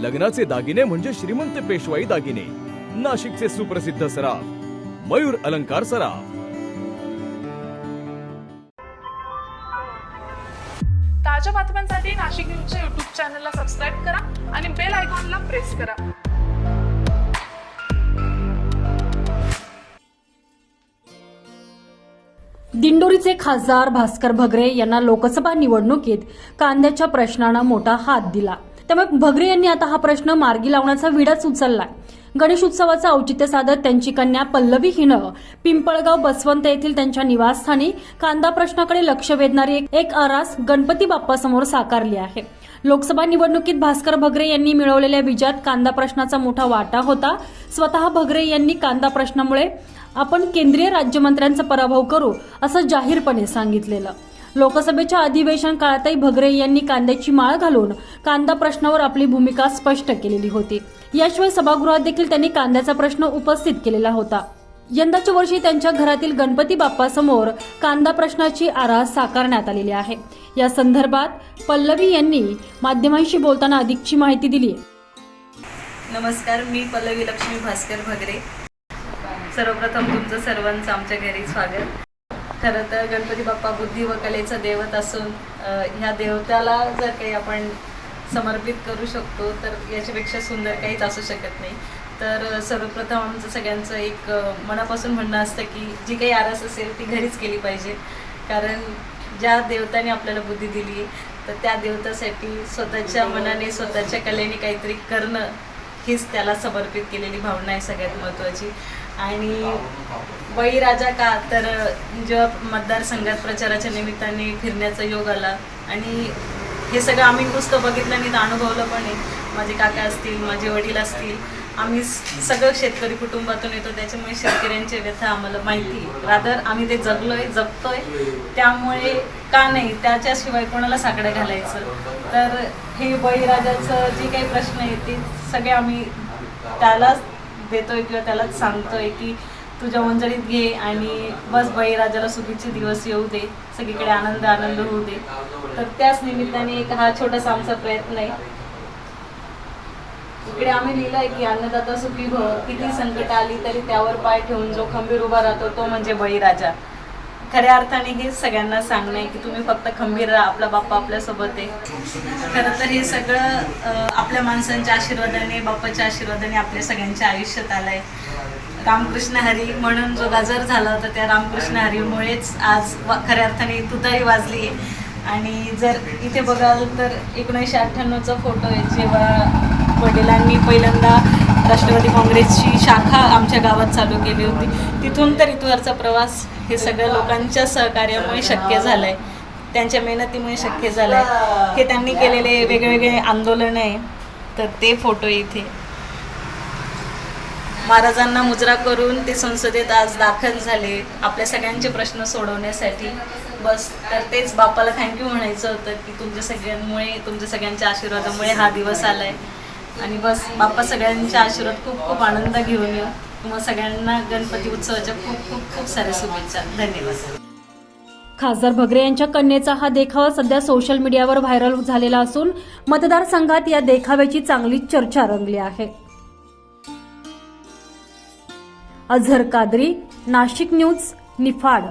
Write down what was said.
लग्नाचे दागिने म्हणजे श्रीमंत पेशवाई दागिने. नाशिकचे सुप्रसिद्ध सराफ मयूर अलंकार सराफ. ताज्या बातम्यांसाठी नाशिक न्यूजच्या युट्यूब चॅनलला सबस्क्राईब करा आणि बेल आयकॉनला प्रेस करा. दिंडोरीचे खासदार भास्कर भगरे यांना लोकसभा निवडणुकीत कांद्याच्या प्रश्नानं मोठा हात दिला. त्यामुळे भगरे यांनी आता हा प्रश्न मार्गी लावण्याचा विडाच उचललाय. गणेश उत्सवाचं औचित्य साधत त्यांची कन्या पल्लवी हिनं पिंपळगाव बसवंत येथील त्यांच्या निवासस्थानी कांदा प्रश्नाकडे लक्ष वेधणारी एक- एक आरास गणपती बाप्पासमोर साकारली आहे. लोकसभा निवडणुकीत भास्कर भगरे यांनी मिळवलेल्या विजयात कांदा प्रश्नाचा मोठा वाटा होता. स्वतः भगरे यांनी कांदा प्रश्नामुळे आपण केंद्रीय राज्यमंत्र्यांचा पराभव करू असं जाहीरपणे सांगितलेलं. लोकसभेच्या अधिवेशन काळातही भगरे यांनी कांद्याची माळ घालून कांदा प्रश्नावर आपली भूमिका स्पष्ट केलेली होती. याशिवाय सभागृहात देखील त्यांनी कांद्याचा प्रश्न उपस्थित केलेला होता. यंदाच्या वर्षी त्यांच्या घरातील गणपती बाप्पासमोर कांदा प्रश्नाची आरास साकारण्यात आलेली आहे. या संदर्भात पल्लवी यांनी माध्यमांशी बोलताना अधिकची माहिती दिली नमस्कार मी पल्लवी लक्ष्मी भास्कर भगरे. सर्वप्रथम तुमचं सर्वांचं आमच्या घरी स्वागत. खरं तर गणपती बाप्पा बुद्धी व कलेचा देवत असून ह्या देवताला जर काही आपण समर्पित करू शकतो तर याच्यापेक्षा सुंदर काहीच असू शकत नाही. तर सर्वप्रथम आमचं सगळ्यांचं एक मनापासून म्हणणं असतं की जी काही आरास असेल ती घरीच केली पाहिजे. कारण ज्या देवताने आपल्याला बुद्धी दिली तर त्या देवतासाठी स्वतःच्या मनाने स्वतःच्या कलेने काहीतरी करणं हीच त्याला समर्पित केलेली भावना आहे सगळ्यात महत्त्वाची. आणि बळीराजा का? तर जेव्हा मतदारसंघात प्रचाराच्या निमित्ताने फिरण्याचा योग आला आणि हे सगळं आम्ही नुसतं बघितलं आणि अनुभवलं पण आहे. माझे काका असतील माझे वडील असतील आम्ही सगळं शेतकरी कुटुंबातून येतो त्याच्यामुळे शेतकऱ्यांचे व्यथा आम्हाला माहिती रादर आम्ही ते जगलोय जगतोय. त्यामुळे का नाही त्याच्याशिवाय कोणाला साकडं घालायचं? तर हे बळीराजाचं जे काही प्रश्न आहे ते सगळे आम्ही त्यालाच देतोय किंवा त्यालाच सांगतोय की तुझ्या मंजळीत घे आणि बस बळीराजाला सुखीचे दिवस येऊ दे. सगळीकडे आनंद आनंद होऊ दे. तर त्याच निमित्ताने एक हा छोटासा आमचा प्रयत्न आहे. इकडे आम्ही लिहिलंय की अन्नदाता सुखी भव किती संकट आली तरी त्यावर पाय ठेवून जो खंबीर उभा राहतो तो म्हणजे बळीराजा. खऱ्या अर्थाने हे सगळ्यांना सांगणं आहे की तुम्ही फक्त खंबीर राहा आपला बाप्पा आपल्यासोबत आहे. खरं तर हे सगळं आपल्या माणसांच्या आशीर्वादाने बाप्पाच्या आशीर्वादाने आपल्या सगळ्यांच्या आयुष्यात आलं आहे रामकृष्ण हरी म्हणून जो गजर झाला होता त्या रामकृष्ण हरीमुळेच आज वा- खऱ्या अर्थाने तुतारी वाजली आहे. आणि जर इथे बघाल तर एकोणीसशे अठ्ठ्याण्णवचा फोटो आहे जेव्हा वडिलांनी पहिल्यांदा राष्ट्रवादी काँग्रेसची शाखा आमच्या गावात चालू केली होती. तिथून तर इथवरचा प्रवास हे सगळं लोकांच्या सहकार्यामुळे शक्य झालं आहे त्यांच्या मेहनतीमुळे शक्य झालं आहे हे त्यांनी केलेले वेगवेगळे आंदोलन आहे. तर ते फोटो इथे. महाराजांना मुजरा करून ते संसदेत आज दाखल झाले. आपल्या सगळ्यांचे प्रश्न सोडवण्यासाठी. बस तर तेच बाप्पाला थँक्यू म्हणायचं होतं की तुमच्या सगळ्यांमुळे तुमच्या सगळ्यांच्या आशीर्वादामुळे हा दिवस आला आहे आणि बस बाप्पा सगळ्यांच्या आशीर्वाद खूप खूप आनंद घेऊन येऊ. तुम्हाला सगळ्यांना गणपती उत्सवाच्या खूप खूप खूप साऱ्या शुभेच्छा. धन्यवाद. खासदार भगरे यांच्या कन्येचा हा देखावा सध्या सोशल मीडियावर व्हायरल झालेला असून मतदारसंघात या देखाव्याची चांगलीच चर्चा रंगली आहे. अझहर कादरी नाशिक न्यूज निफाड.